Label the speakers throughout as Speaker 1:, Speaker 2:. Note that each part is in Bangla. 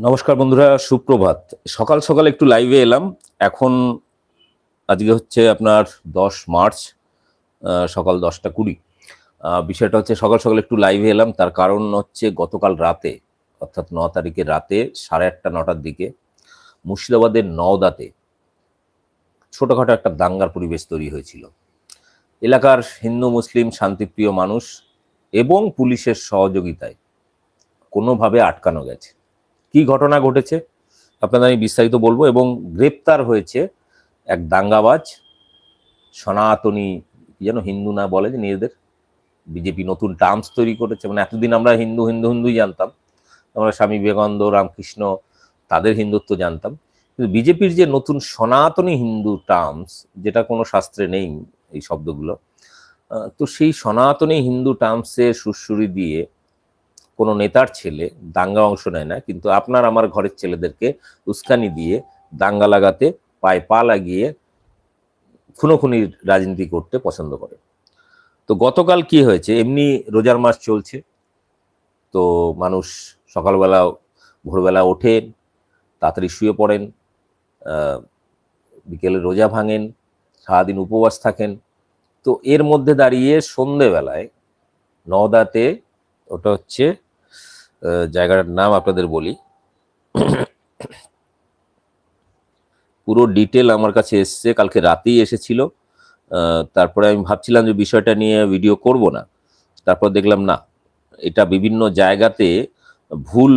Speaker 1: নমস্কার বন্ধুরা, সুপ্রভাত। সকাল সকাল একটু লাইভে এলাম। এখন আজকে হচ্ছে আপনার দশ মার্চ সকাল দশটা কুড়ি। বিষয়টা হচ্ছে সকাল সকাল একটু লাইভে এলাম। তার কারণ হচ্ছে গতকাল রাতে, অর্থাৎ ন তারিখের রাতে সাড়ে আটটা, নটার দিকে মুর্শিদাবাদের নওদাতে ছোটখাটো একটা দাঙ্গার পরিবেশ তৈরি হয়েছিল। এলাকার হিন্দু, মুসলিম, শান্তিপ্রিয় মানুষ এবং পুলিশের সহযোগিতায় কোনোভাবে আটকানো গেছে। কি ঘটনা ঘটেছে আপনাদের আমি বিস্তারিত বলব এবং গ্রেপ্তার হয়েছে এক দাঙ্গাবাজ, সনাতনী যেন হিন্দু না বলে যে নিজেদের বিজেপি নতুন টার্মস তৈরি করেছে। মানে এতদিন আমরা হিন্দু হিন্দু, হিন্দুই জানতাম। আমরা স্বামী বিবেকানন্দ, রামকৃষ্ণ তাদের হিন্দুত্ব জানতাম। কিন্তু বিজেপির যে নতুন সনাতনী হিন্দু টার্মস, যেটা কোনো শাস্ত্রে নেই এই শব্দগুলো তো সেই সনাতনী হিন্দু টার্মসের সুরসুরি দিয়ে কোনো নেতার ছেলে দাঙ্গা অংশ নেয় না, কিন্তু আপনার আমার ঘরের ছেলেদেরকে উস্কানি দিয়ে দাঙ্গা লাগাতে পায়ে পা লাগিয়ে খুনোখুনির রাজনীতি করতে পছন্দ করে। তো গতকাল কি হয়েছে? এমনি রোজার মাস চলছে, তো মানুষ সকালবেলা, ভোরবেলা ওঠেন তাড়াতাড়ি শুয়ে পড়েন বিকেলে রোজা ভাঙেন, সারাদিন উপবাস থাকেন। তো এর মধ্যে দাঁড়িয়ে সন্ধেবেলায় নওদাতে ওটা হচ্ছে জায়গাটার নাম আপনাদের বলি। পুরো ডিটেল আমার কাছে এসছে, কালকে রাতেই এসেছিল। তারপরে আমি ভাবছিলাম যে বিষয়টা নিয়ে ভিডিও করব না। তারপর দেখলাম না, এটা বিভিন্ন জায়গাতে ভুল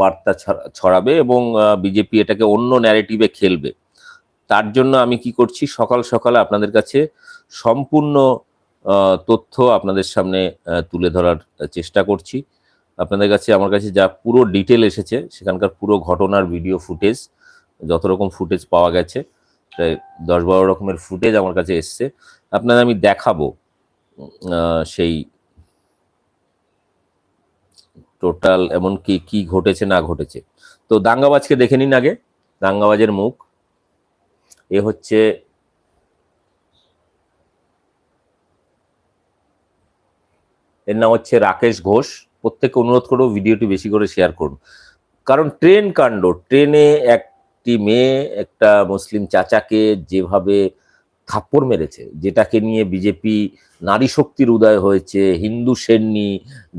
Speaker 1: বার্তা ছড়াবে এবং বিজেপি এটাকে অন্য ন্যারেটিভে খেলবে। তার জন্য আমি কি করছি, সকাল সকালে আপনাদের কাছে সম্পূর্ণ তথ্য আপনাদের সামনে তুলে ধরার চেষ্টা করছি। আপনাদের কাছে, আমার কাছে যা পুরো ডিটেল এসেছে, সেখানকার পুরো ঘটনার ভিডিও ফুটেজ যত রকম ফুটেজ পাওয়া গেছে, প্রায় দশ বারো রকমের ফুটেজ আমার কাছে এসছে। আপনাদের আমি দেখাবো সেই টোটাল এমন কি কি ঘটেছে, না ঘটেছে। তো দাঙ্গাবাজকে দেখে নিন আগে। দাঙ্গাবাজের মুখ। এ হচ্ছে এর নাম হচ্ছে রাকেশ ঘোষ। প্রত্যেককে অনুরোধ করব ভিডিওটি বেশি করে শেয়ার করুন। কারণ ট্রেন কাণ্ড, ট্রেনে একটি মেয়ে, একটা মুসলিম চাচাকে যেভাবে থাপ্পড় মেরেছে, যেটাকে নিয়ে বিজেপি নারী শক্তির উদয় হয়েছে, হিন্দু সেন্নি,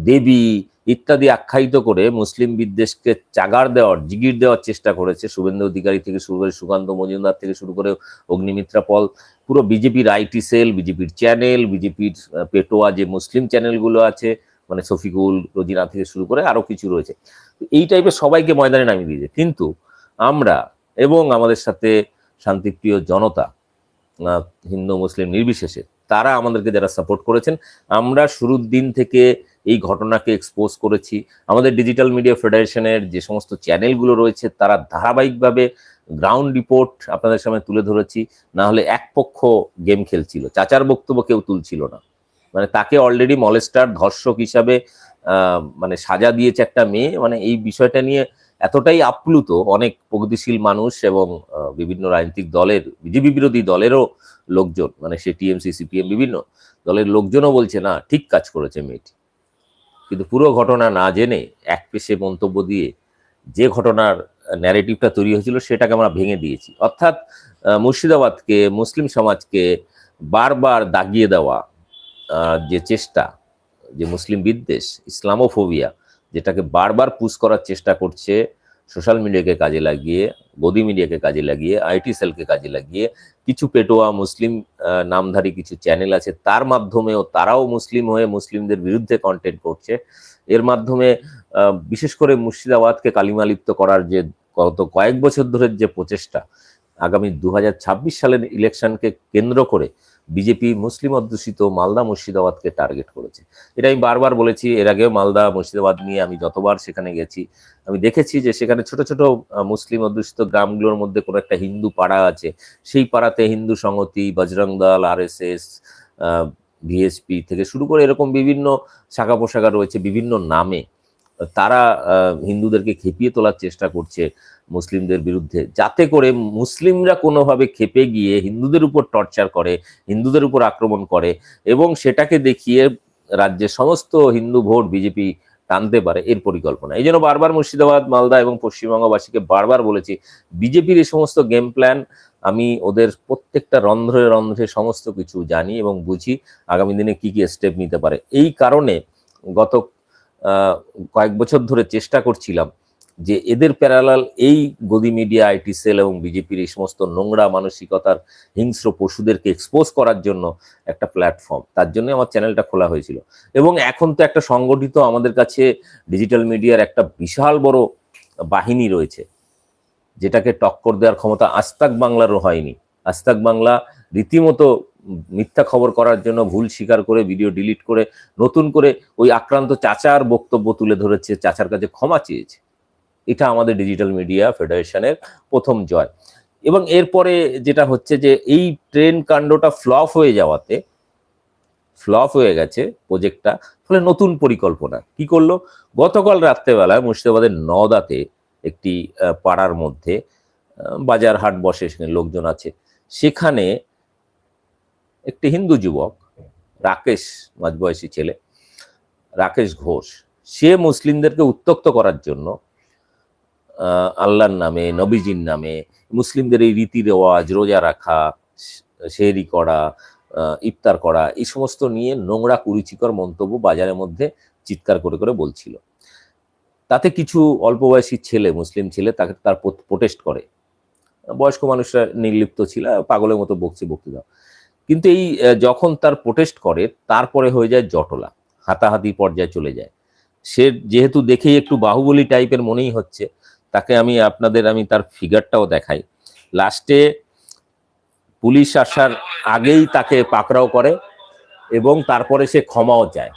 Speaker 1: দেবী ইত্যাদি আখ্যায়িত করে মুসলিম বিদ্বেষকে চাগার দেওয়ার, জিগির দেওয়ার চেষ্টা করেছে শুভেন্দু অধিকারী থেকে শুরু করে সুকান্ত মজুমদার থেকে শুরু করে অগ্নিমিত্রা পল। পুরো বিজেপির আইটি সেল, বিজেপির চ্যানেল, বিজেপির পেটোয়া যে মুসলিম চ্যানেলগুলো আছে মানে শফিকুল, রোজিনা থেকে শুরু করে আরও কিছু রয়েছে। এই টাইপের সবাইকে ময়দানে নামিয়ে দিয়েছে। কিন্তু আমরা এবং আমাদের সাথে শান্তিপ্রিয় জনতা হিন্দু, মুসলিম নির্বিশেষে, তারা আমাদেরকে যারা সাপোর্ট করেছেন, আমরা শুরুর দিন থেকে এই ঘটনাকে এক্সপোজ করেছি। আমাদের ডিজিটাল মিডিয়া ফেডারেশনের যে সমস্ত চ্যানেলগুলো রয়েছে, তারা ধারাবাহিকভাবে গ্রাউন্ড রিপোর্ট আপনাদের সামনে তুলে ধরেছি। না হলে এক পক্ষ গেম খেলছিল। চাচার বক্তব্য কেউ তুলছিল না। মানে তাকে অলরেডি মলেস্টার ধর্ষক হিসাবে মানে সাজা দিয়েছে একটা মেয়ে। মানে এই বিষয়টা নিয়ে এতটাই আপ্লুত অনেক প্রগতিশীল মানুষ এবং বিভিন্ন রাজনৈতিক দলের, বিজেপি বিরোধী দলেরও লোকজন মানে সে টিএমসি সিপিএম বিভিন্ন দলের লোকজনও বলছে, না, ঠিক কাজ করেছে মেয়েটি। কিন্তু পুরো ঘটনা না জেনে এক পেশে মন্তব্য দিয়ে যে ঘটনার ন্যারেটিভটা তৈরি হয়েছিল সেটাকে আমরা ভেঙে দিয়েছি। অর্থাৎ মুর্শিদাবাদকে, মুসলিম সমাজকে বারবার দাগিয়ে দেওয়া যে চেষ্টা, যে মুসলিম বিদ্বেষ, ইসলামোফোবিয়া, যেটাকে বারবার পুশ করার চেষ্টা করছে সোশ্যাল মিডিয়াকে কাজে লাগিয়ে গদি মিডিয়াকে কাজে লাগিয়ে, আইটি সেলকে কাজে লাগিয়ে, কিছু পেটোয়া মুসলিম নামধারী কিছু চ্যানেল আছে, তার মাধ্যমেও তারাও মুসলিম হয়ে মুসলিমদের বিরুদ্ধে কন্টেন্ট করছে। এর মাধ্যমে বিশেষ করে মুর্শিদাবাদকে কালিমালিপ্ত করার যে, গত কয়েক বছর ধরে যে প্রচেষ্টা আগামী দু হাজার ছাব্বিশ সালের ইলেকশনকে কেন্দ্র করে বিজেপি মুসলিম অধ্যুষিত মালদা মুর্শিদাবাদকে টার্গেট করেছে। এটা আমি বারবার বলেছি, এর আগেও মালদা মুর্শিদাবাদ নিয়ে আমি যতবার সেখানে গেছি, আমি দেখেছি যে সেখানে ছোট ছোট মুসলিম অধ্যুষিত গ্রামগুলোর মধ্যে কোনো একটা হিন্দু পাড়া আছে। সেই পাড়াতে হিন্দু সংহতি, বজরং দল আর এস এস ভিএসপি থেকে শুরু করে এরকম বিভিন্ন শাখা পোশাখা রয়েছে বিভিন্ন নামে। তারা হিন্দুদেরকে খেপিয়ে তোলার চেষ্টা করছে মুসলিমদের বিরুদ্ধে। যাতে করে মুসলিমরা কোনোভাবে খেপে গিয়ে হিন্দুদের উপর টর্চার করে, হিন্দুদের উপর আক্রমণ করে এবং সেটাকে দেখিয়ে রাজ্যের সমস্ত হিন্দু ভোট বিজেপি টানতে পারে, এর পরিকল্পনা। এই জন্য বারবার মুর্শিদাবাদ, মালদা এবং পশ্চিমবঙ্গবাসীকে বারবার বলেছি, বিজেপির এই সমস্ত গেম প্ল্যান আমি ওদের প্রত্যেকটা রন্ধ্রে রন্ধ্রে সমস্ত কিছু জানি এবং বুঝি আগামী দিনে কি কি স্টেপ নিতে পারে। এই কারণে গত কয়েক বছর ধরে চেষ্টা করছিলাম যে এদের প্যারালাল এই গদি মিডিয়া আইটি সেল এবং বিজেপির এই সমস্ত নোংরা মানসিকতার হিংস্র পশুদেরকে এক্সপোজ করার জন্য একটা প্ল্যাটফর্ম তার জন্য আমার চ্যানেলটা খোলা হয়েছিল। এবং এখন তো একটা সংগঠিত আমাদের কাছে ডিজিটাল মিডিয়ার একটা বিশাল বড় বাহিনী রয়েছে, যেটাকে টক্কর দেওয়ার ক্ষমতা আস্তাক বাংলারও হয়নি। আস্তাক বাংলা রীতিমতো মিথ্যা খবর করার জন্য ভুল স্বীকার করে ভিডিও ডিলিট করে, নতুন করে ওই আক্রান্ত চাচার বক্তব্য তুলে ধরেছে, চাচার কাছে ক্ষমা চেয়েছে। এটা আমাদের ডিজিটাল মিডিয়া ফেডারেশনের প্রথম জয়। এবং এরপরে যেটা হচ্ছে যে, এই ট্রেন কাণ্ডটা ফ্লপ হয়ে যাওয়াতে ফ্লপ হয়ে গেছে প্রজেক্টটা ফলে নতুন পরিকল্পনা। কি করল? গতকাল রাত্রেবেলায় মুর্শিদাবাদের নদাতে একটি পাড়ার মধ্যে বাজার হাট বসে, সেখানে লোকজন আছে। সেখানে একটি হিন্দু যুবক, রাকেশ মাঝবয়সী ছেলে, রাকেশ ঘোষ, সে মুসলিমদেরকে উত্তক্ত করার জন্য আল্লাহর নামে, নবীজির নামে, মুসলিমদের এই রীতি রেওয়াজ, রোজা রাখা শেহরি করা ইফতার করা, এই সমস্ত নিয়ে নোংরা কুরুচিকর মন্তব্য বাজারের মধ্যে চিৎকার করে করে বলছিল। তাতে কিছু অল্প বয়সী ছেলে, মুসলিম ছেলে তাকে তার প্রোটেস্ট করে। বয়স্ক মানুষরা নির্লিপ্ত ছিল, পাগলের মতো বকছে বকতে দাও। কিন্তু এই যখন তার প্রোটেস্ট করে, তারপরে হয়ে যায় জটলা, হাতাহাতি পর্যায়ে চলে যায়। সে যেহেতু দেখেই একটু বাহুবলী টাইপের মনেই হচ্ছে, তাকে আমি আপনাদের, আমি তার ফিগারটাও দেখাই। লাস্টে পুলিশ আসার আগেই তাকে পাকড়াও করে এবং তারপরে সে ক্ষমাও চায়।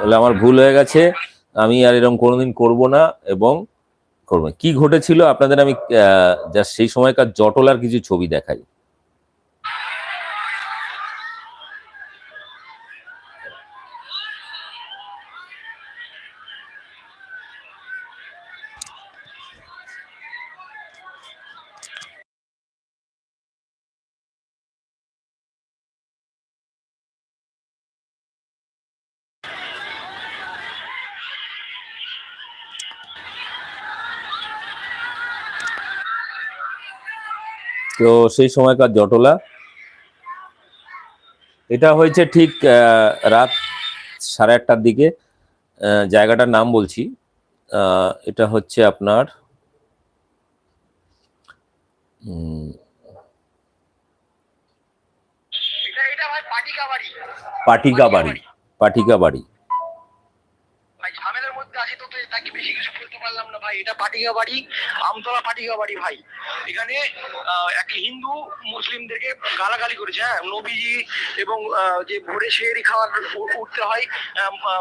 Speaker 1: বলে আমার ভুল হয়ে গেছে আমি আর এরকম কোনোদিন করব না এবং করব। কি ঘটেছিল আপনাদের আমি জাস্ট সেই সময়কার জটলার কিছু ছবি দেখাই তো সেই সময়কার জটলা। এটা হয়েছে ঠিক রাত সাড়ে আটটার দিকে। জায়গাটার নাম বলছি। এটা হচ্ছে আপনার
Speaker 2: পাটিকা বাড়ি
Speaker 1: পাটিকা বাড়ি পাটিকা বাড়ি
Speaker 2: ঝামেলার মধ্যে আছি তো তো তাকে বেশি কিছু বলতে পারলাম না ভাই, এটা পাটিকা বাড়ি, আমতলা পাটিকা বাড়ি ভাই। এখানে এক হিন্দু মুসলিমদেরকে গালাগালি করেছে হ্যাঁ নবীজি এবং যে ভোরে শেয়ারি খাওয়ার উঠতে হয়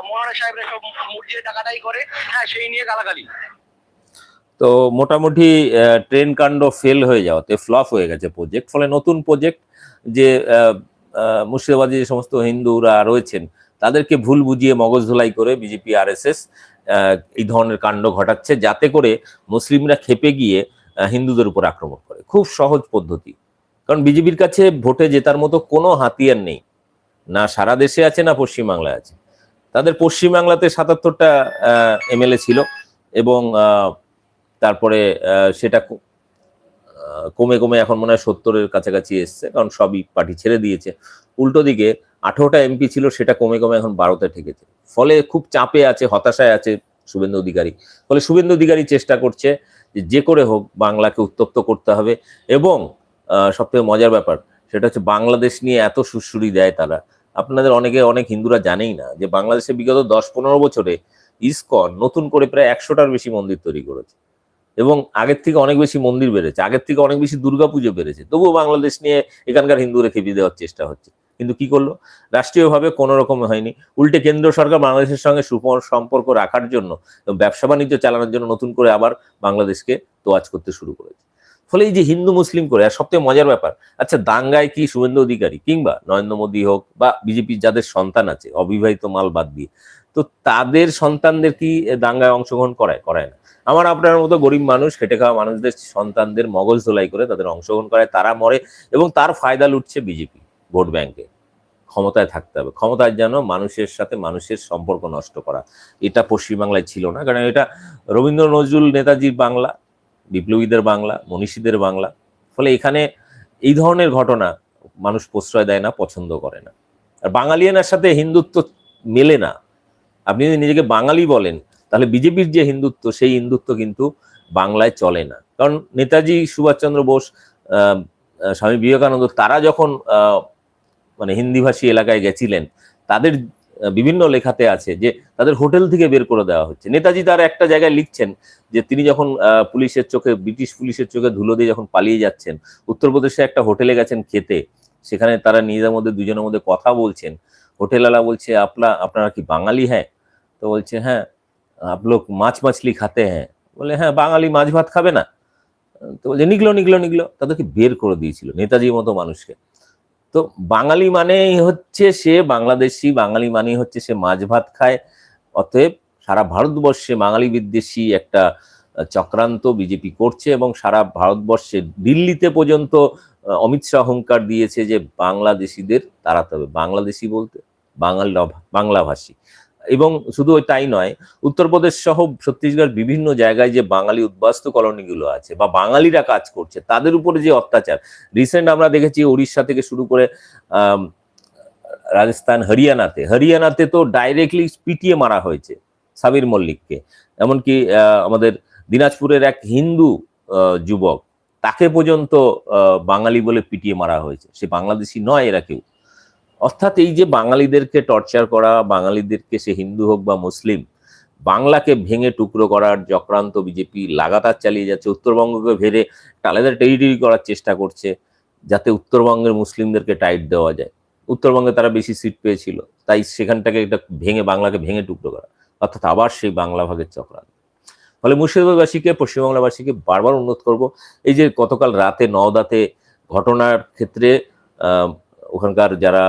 Speaker 2: মৌলানা সাহেবরা সব মসজিদে টাকাটাই করে হ্যাঁ সেই নিয়ে গালাগালি।
Speaker 1: তো মোটামুটি ট্রেন কাণ্ড ফেল হয়ে যাওয়াতে ফ্লপ হয়ে গেছে প্রজেক্ট ফলে নতুন প্রজেক্ট যে মুর্শিদাবাদে যে সমস্ত হিন্দুরা রয়েছেন, তাদেরকে ভুল বুঝিয়ে মগজ ধোলাই করে বিজেপি আর এস এস এই ধরনের কাণ্ড ঘটাচ্ছে যাতে করে মুসলিমরা খেপে গিয়ে হিন্দুদের উপর আক্রমণ করে। খুব সহজ পদ্ধতি। কারণ বিজেপির কাছে ভোটে জেতার মতো কোনো হাতিয়ার নেই। না সারা দেশে আছে, না পশ্চিমবাংলায় আছে। তাদের পশ্চিমবাংলাতে সাতাত্তরটা এমএলএ ছিল এবং তারপরে সেটা কমে কমে এখন মনে হয় সত্তরের কাছাকাছি এসছে। কারণ সবই পার্টি ছেড়ে দিয়েছে। উল্টো দিকে আঠেরোটা এমপি ছিল, সেটা কমে কমে এখন বারোতে ঠেকেছে। ফলে খুব চাপে আছে, হতাশায় আছে শুভেন্দু অধিকারী। ফলে শুভেন্দু অধিকারী চেষ্টা করছে যে করে হোক বাংলাকে উত্তপ্ত করতে হবে। এবং সব থেকে মজার ব্যাপার, সেটা হচ্ছে বাংলাদেশ নিয়ে এত সুশ্রুরি দেয় তারা। আপনাদের অনেকে, অনেক হিন্দুরা জানেই না যে, বাংলাদেশে বিগত দশ পনেরো বছরে ইসকন নতুন করে প্রায় একশোটার বেশি মন্দির তৈরি করেছে। এবং আগের থেকে অনেক বেশি মন্দির বেড়েছে। আগের থেকে অনেক বেশি দুর্গাপুজো বেড়েছে। তবুও বাংলাদেশ নিয়ে এখানকার হিন্দুরা খেপিয়ে দেওয়ার চেষ্টা হচ্ছে। কিন্তু কি করল? রাষ্ট্রীয়ভাবে কোনো রকম হয়নি। উল্টে কেন্দ্র সরকার বাংলাদেশের সঙ্গে সুপর সম্পর্ক রাখার জন্য ব্যবসা বাণিজ্য চালানোর জন্য নতুন করে আবার বাংলাদেশকে তোয়াজ করতে শুরু করেছে। ফলে এই যে হিন্দু মুসলিম করে, আর সবথেকে মজার ব্যাপার আচ্ছা দাঙ্গায় কি শুভেন্দু অধিকারী কিংবা নরেন্দ্র মোদী হোক বা বিজেপির যাদের সন্তান আছে, অবিবাহিত মাল বাদ দিয়ে, তো তাদের সন্তানদের কি দাঙ্গায় অংশগ্রহণ করায়? করায় না। আমার আপনার মতো গরিব মানুষ, খেটে খাওয়া মানুষদের সন্তানদের মগজ ধোলাই করে তাদের অংশগ্রহণ করায়, তারা মরে এবং তার ফায়দা লুটছে বিজেপি। ভোট ব্যাংকে। ক্ষমতায় থাকতে হবে। ক্ষমতায় যেন মানুষের সাথে মানুষের সম্পর্ক নষ্ট করা। এটা পশ্চিমবাংলায় ছিল না। কারণ এটা রবীন্দ্র নজরুল নেতাজির বাংলা, বিপ্লবীদের বাংলা, মনীষীদের বাংলা। ফলে এখানে এই ধরনের ঘটনা মানুষ প্রশ্রয় দেয় না, পছন্দ করে না। আর বাঙালিয়ানার সাথে হিন্দুত্ব মেলে না। আপনি যদি নিজেকে বাঙালি বলেন, তাহলে বিজেপির যে হিন্দুত্ব, সেই হিন্দুত্ব কিন্তু বাংলায় চলে না। কারণ নেতাজি, সুভাষচন্দ্র বোস স্বামী বিবেকানন্দ, তারা যখন মানে হিন্দিভাষী এলাকায় গেছিলেন, তাদের বিভিন্ন লেখাতে আছে যে তাদের হোটেল থেকে বের করে দেওয়া হচ্ছে। নেতাজি তার একটা জায়গায় লিখছেন যে তিনি যখন পুলিশের চোখে, ব্রিটিশ পুলিশের চোখে ধুলো দিয়ে যখন পালিয়ে যাচ্ছেন, উত্তরপ্রদেশে একটা হোটেলে গেছেন খেতে, সেখানে তারা নিজেদের মধ্যে, দুজনের মধ্যে কথা বলছেন। হোটেলওয়ালা বলছে, আপনা, আপনারা কি বাঙালি হ্যাঁ? তো বলছে হ্যাঁ আপ লোক মাছ মাছলি খাতে হ্যাঁ। বলে হ্যাঁ বাঙালি মাছ ভাত খাবে না? তো বলছে, নিগলো নিগলো নিগলো। তাদেরকে বের করে দিয়েছিল নেতাজির মতো মানুষকে। তো বাঙালি মানেই হচ্ছে সে বাংলাদেশি, বাঙালি মানেই হচ্ছে সে মাছ ভাত খায়। অতএব সারা ভারতবর্ষে বাঙালি বিদ্বেষী একটা চক্রান্ত বিজেপি করছে এবং সারা ভারতবর্ষে দিল্লিতে পর্যন্ত অমিত শাহ দিয়েছে যে বাংলাদেশিদের তাড়াতে হবে। বাংলাদেশি বলতে বাঙালি বাংলাভাষী। এবং শুধু ওই তাই নয়, উত্তরপ্রদেশ সহ ছত্তিশগড় বিভিন্ন জায়গায় যে বাঙালি উদ্বাস্তু কলোনিগুলো আছে বা বাঙালিরা কাজ করছে, তাদের উপরে যে অত্যাচার রিসেন্ট আমরা দেখেছি উড়িষ্যা থেকে শুরু করে রাজস্থান, হরিয়ানাতে হরিয়ানাতে তো ডাইরেক্টলি পিটিয়ে মারা হয়েছে সাবির মল্লিককে, এমনকি আমাদের দিনাজপুরের এক হিন্দু যুবক, তাকে পর্যন্ত বাঙালি বলে পিটিয়ে মারা হয়েছে, সে বাংলাদেশি নয় এরা কেউ। অর্থাৎ এই যে বাঙালিদেরকে টর্চার করা, বাঙালিদেরকে সে হিন্দু হোক বা মুসলিম, বাংলাকে ভেঙে টুকরো করার চক্রান্ত বিজেপি লাগাতার চালিয়ে যাচ্ছে, উত্তরবঙ্গকে ভেড়ে আলাদা টেরিটরি করার চেষ্টা করছে, যাতে উত্তরবঙ্গের মুসলিমদেরকে টাইট দেওয়া যায়। উত্তরবঙ্গে তারা বেশি সিট পেয়েছিল, তাই সেখানটাকে এটা ভেঙে, বাংলাকে ভেঙে টুকরো করা, অর্থাৎ আবার সেই বাংলা ভাগের চক্রান্ত। ফলে মুর্শিদাবাদবাসীকে, পশ্চিমবাংলাবাসীকে বারবার অনুরোধ করব, এই যে গতকাল রাতে নওদাতে ঘটনার ক্ষেত্রে ওখানকার যারা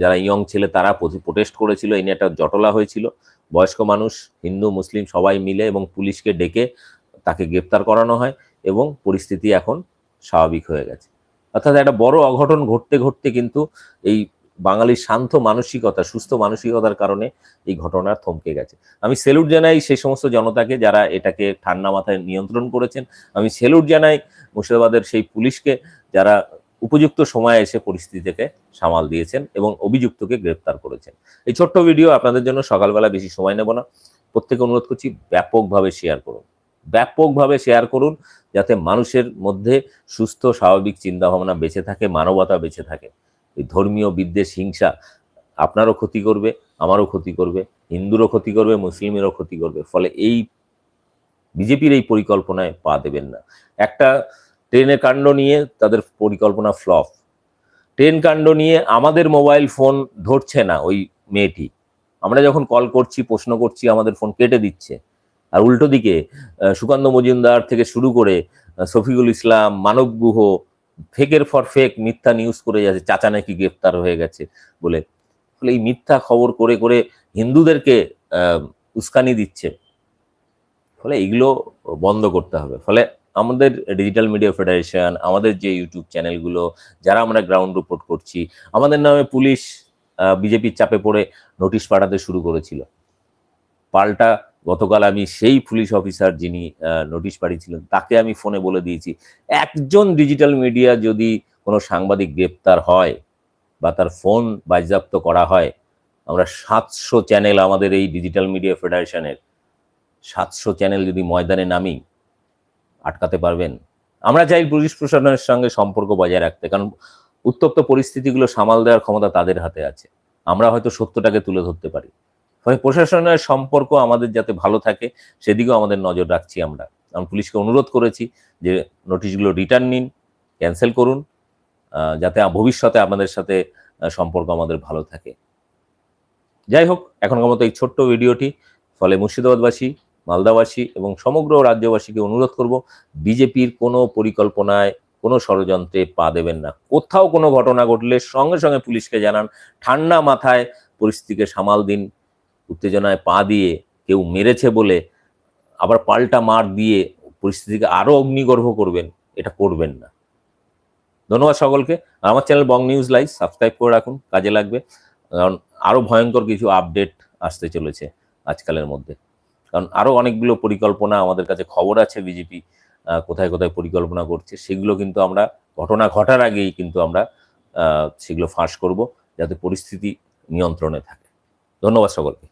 Speaker 1: যারা ইয়ং ছেলে, তারা প্রোটেস্ট করেছিল। এই নিয়ে একটা জটলা হয়েছিল। বয়স্ক মানুষ, হিন্দু, মুসলিম সবাই মিলে এবং পুলিশকে ডেকে তাকে গ্রেপ্তার করানো হয় এবং পরিস্থিতি এখন স্বাভাবিক হয়ে গেছে। অর্থাৎ একটা বড় অঘটন ঘটতে ঘটতে কিন্তু এই বাঙালির শান্ত মানসিকতা, সুস্থ মানসিকতার কারণে এই ঘটনা থমকে গেছে। আমি সেলুট জানাই সেই সমস্ত জনতাকে যারা এটাকে ঠান্ডা মাথায় নিয়ন্ত্রণ করেছেন। আমি সেলুট জানাই মুর্শিদাবাদের সেই পুলিশকে যারা উপযুক্ত সময়ে এসে পরিস্থিতিকে সামাল দিয়েছেন এবং অভিযুক্তকে গ্রেপ্তার করেছেন। এই ছোট্ট ভিডিও আপনাদের জন্য সকালবেলা বেশি সময় নেব না। প্রত্যেকে অনুরোধ করছি ব্যাপকভাবে শেয়ার করুন। ব্যাপকভাবে শেয়ার করুন যাতে মানুষের মধ্যে সুস্থ, স্বাভাবিক চিন্তা ভাবনা বেঁচে থাকে, মানবতা বেঁচে থাকে। এই ধর্মীয় বিদ্বেষ, হিংসা আপনারও ক্ষতি করবে, আমারও ক্ষতি করবে, হিন্দুরও ক্ষতি করবে, মুসলিমেরও ক্ষতি করবে। ফলে এই বিজেপির এই পরিকল্পনায় পা দেবেন না। একটা ট্রেনের কাণ্ড নিয়ে তাদের পরিকল্পনা ফ্লপ। ট্রেন কাণ্ড নিয়ে আমাদের মোবাইল ফোন ধরছে না ওই মেয়েটি। আমরা যখন কল করছি, প্রশ্ন করছি, আমাদের ফোন কেটে দিচ্ছে। আর উল্টো দিকে সুকান্ত মজুমদার থেকে শুরু করে শফিকুল ইসলাম, মানব গুহ, ফেকের ফর ফেক মিথ্যা নিউজ করে যাচ্ছে, চাচা নাকি গ্রেপ্তার হয়ে গেছে বলে। ফলে এই মিথ্যা খবর করে করে হিন্দুদেরকে উস্কানি দিচ্ছে। ফলে এগুলো বন্ধ করতে হবে। ফলে আমাদের ডিজিটাল মিডিয়া ফেডারেশন আমাদের যে ইউটিউব চ্যানেলগুলো যারা আমরা গ্রাউন্ড রিপোর্ট করছি, আমাদের নামে পুলিশ বিজেপির চাপে পড়ে নোটিশ পাঠাতে শুরু করেছিল। পাল্টা গতকাল আমি সেই পুলিশ অফিসার যিনি নোটিশ পাঠিয়েছিলেন, তাকে আমি ফোনে বলে দিয়েছি, একজন ডিজিটাল মিডিয়া যদি কোনো সাংবাদিক গ্রেপ্তার হয় বা তার ফোন বাজেয়াপ্ত করা হয়, আমরা সাতশো চ্যানেল আমাদের এই ডিজিটাল মিডিয়া ফেডারেশনের সাতশো চ্যানেল যদি ময়দানে নামি আটকাতে পারবেন। আমরা চাই পুলিশ প্রশাসনের সঙ্গে সম্পর্ক বজায় রাখতে, কারণ উত্তপ্ত পরিস্থিতিগুলো সামাল দেওয়ার ক্ষমতা তাদের হাতে আছে। আমরা হয়তো সত্যটাকে তুলে ধরতে পারি। ফলে প্রশাসনের সম্পর্ক আমাদের যাতে ভালো থাকে, সেদিকেও আমাদের নজর রাখছি আমরা। আমি পুলিশকে অনুরোধ করেছি যে নোটিশগুলো রিটার্ন নিন, ক্যান্সেল করুন যাতে ভবিষ্যতে আমাদের সাথে সম্পর্ক আমাদের ভালো থাকে। যাই হোক, এখনকার মতো এই ছোট্ট ভিডিওটি ফলে মুর্শিদাবাদবাসী মালদাবাসী এবং সমগ্র রাজ্যবাসীকে অনুরোধ করব, বিজেপির কোনো পরিকল্পনায় কোনো ষড়যন্ত্রে পা দেবেন না। কোথাও কোনো ঘটনা ঘটলে সঙ্গে সঙ্গে পুলিশকে জানান, ঠান্ডা মাথায় পরিস্থিতিকে সামাল দিন, উত্তেজনায় পা দিয়ে কেউ মেরেছে বলে আবার পাল্টা মার দিয়ে পরিস্থিতিকে আরও অগ্নিগর্ভ করবেন, এটা করবেন না। ধন্যবাদ সকলকে। আমার channel Bong news live subscribe করে রাখুন, কাজে লাগবে। কারণ আরও ভয়ঙ্কর কিছু আপডেট আসতে চলেছে আজকালের মধ্যে। কারণ আরও অনেকগুলো পরিকল্পনা আমাদের কাছে খবর আছে বিজেপি কোথায় কোথায় পরিকল্পনা করছে, সেগুলো কিন্তু আমরা, ঘটনা ঘটার আগেই কিন্তু আমরা সেগুলো ফাঁস করব যাতে পরিস্থিতি নিয়ন্ত্রণে থাকে। ধন্যবাদ সকলকে।